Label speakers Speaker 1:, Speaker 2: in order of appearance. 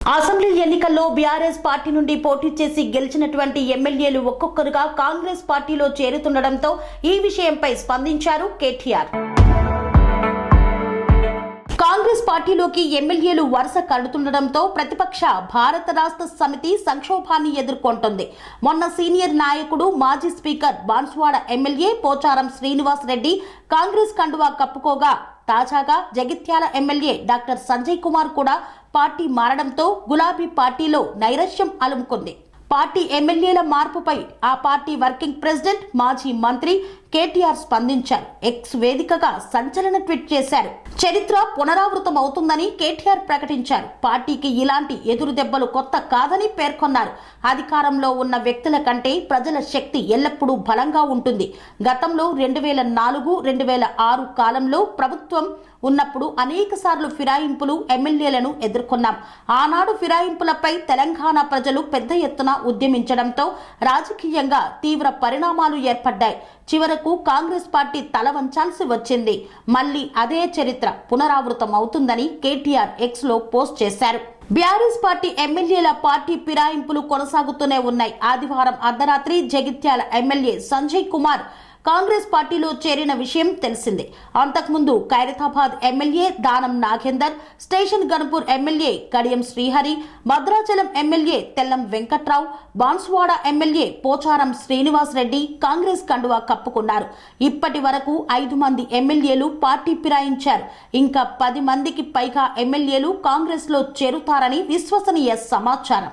Speaker 1: Assembly ఎన్నికల్లో BRS party నుండి పోటీ చేసి గెలిచినటువంటి ఎమ్మెల్యేలు ఒక్కొక్కరుగా కాంగ్రెస్ పార్టీలో చేరుతుండటంతో ఈ విషయంపై స్పందించారు కేటీఆర్. కాంగ్రెస్ పార్టీలోకి ఎమ్మెల్యేలు వరుస కడుతుండటంతో ప్రతిపక్ష భారత రాష్ట్ర సమితి సంక్షోభాన్ని ఎదుర్కొంటోంది. మొన్న సీనియర్ నాయకుడు మాజీ స్పీకర్ బాన్సువాడ ఎమ్మెల్యే పోచారం శ్రీనివాస్ రెడ్డి కాంగ్రెస్ కండువా కప్పుకోగా. తాజాగా జగిత్యాల ఎమ్మెల్యే డాక్టర్ సంజయ్ కుమార్ కూడా పార్టీ మారడంతో గులాబీ పార్టీలో నైరస్యం అలుముకుంది. పార్టీ ఎమ్మెల్యేల మార్పుపై ఆ పార్టీ వర్కింగ్ ప్రెసిడెంట్ మాజీ మంత్రి కేటీఆర్ స్పందించారు. ఎక్స్ వేదికగా సంచలన ట్వీట్ చేశారు. చరిత్ర పునరావృతం అవుతుందని కేటీఆర్ ప్రకటించారు. పార్టీకి ఇలాంటి ఎదురు దెబ్బలు కొత్త కాదని పేర్కొన్నారు. అధికారంలో ఉన్న వ్యక్తుల కంటే ప్రజల శక్తి ఎల్లప్పుడూ బలంగా ఉంటుంది. గతంలో రెండు వేల నాలుగు రెండు వేల ఆరు కాలంలో ప్రభుత్వం ఉన్నప్పుడు అనేక సార్లు ఫిరాయింపులు ఎమ్మెల్యేలను ఎదుర్కొన్నాం. ఆనాడు ఫిరాయింపులపై తెలంగాణ ప్రజలు పెద్ద ఎత్తున ఉద్యమించడంతో రాజకీయంగా తీవ్ర పరిణామాలు ఏర్పడ్డాయి. చివరకు కాంగ్రెస్ పార్టీ తల వంచాల్సి వచ్చింది. మళ్ళీ అదే చరిత్ర పునరావృతం అవుతుందని కేటీఆర్ ఎక్స్లో పోస్ట్ చేశారు. బీఆర్ఎస్ పార్టీ ఎమ్మెల్యేల పార్టీ ఫిరాయింపులు కొనసాగుతూనే ఉన్నాయి. ఆదివారం అర్ధరాత్రి జగిత్యాల ఎమ్మెల్యే సంజయ్ కుమార్ కాంగ్రెస్ పార్టీలో చేరిన విషయం తెలిసిందే. అంతకుముందు Khairatabad MLA Danam Nagender station Ghanpur MLA Kadiyam Srihari Bhadrachalam MLA Tellam Venkatrao Banswada MLA Pocharam Srinivas Reddy Congress కండువా కప్పుకున్నారు. ఇప్పటి వరకు ఐదు మంది ఎమ్మెల్యేలు పార్టీ ఫిరాయించారు. ఇంకా పది మందికి పైగా ఎమ్మెల్యేలు కాంగ్రెస్లో చేరుతారని విశ్వసనీయ సమాచారం.